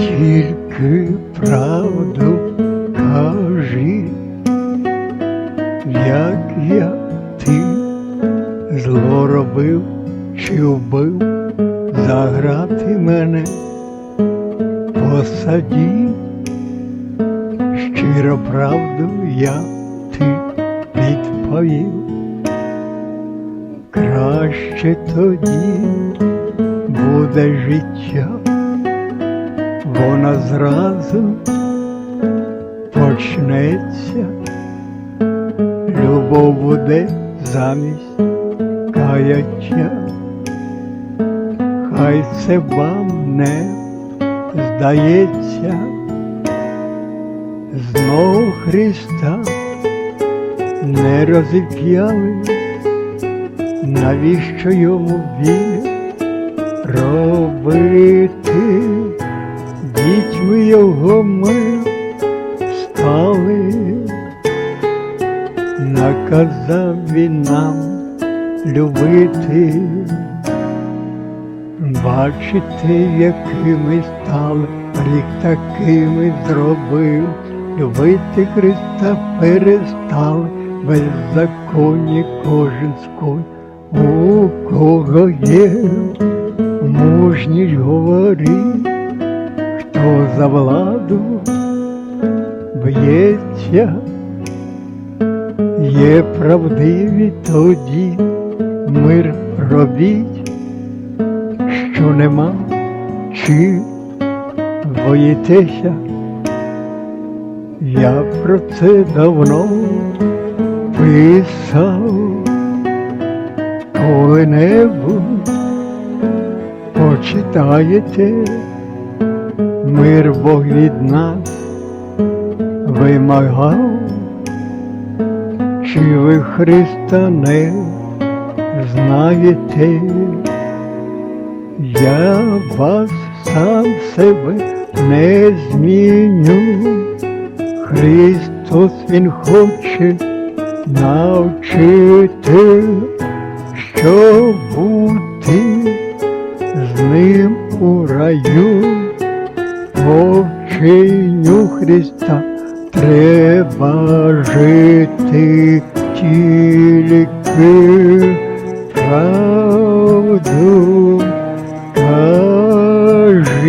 тільки правду кажи, як я ти зло робив чи вбив, заграти мене посаді, щиро правду я ти відповів. Краще тоді буде життя, вона зразу почнеться, любов буде замість каяття, хай це вам не здається, знов Христа не розіп'яли, навіщо йому біль робити? Дітьми ми стали, наказав він нам любити, бачите, якими стали, рік такими зробив, любити Христа перестали, беззаконні кожен ской. У кого є мужність говорить, хто за владу б'ється, є правдиві тоді мир робіть, що нема чи боїтеся. Я про це давно писав, коли-небудь почитаєте, мир Бог від нас вимагав, чи ви Христа не знаєте, я вас сам себе не зміню. Христос Він хоче навчити, що бути з ним у раю, Вовчиню Христа треба жити тільки правду кажіть.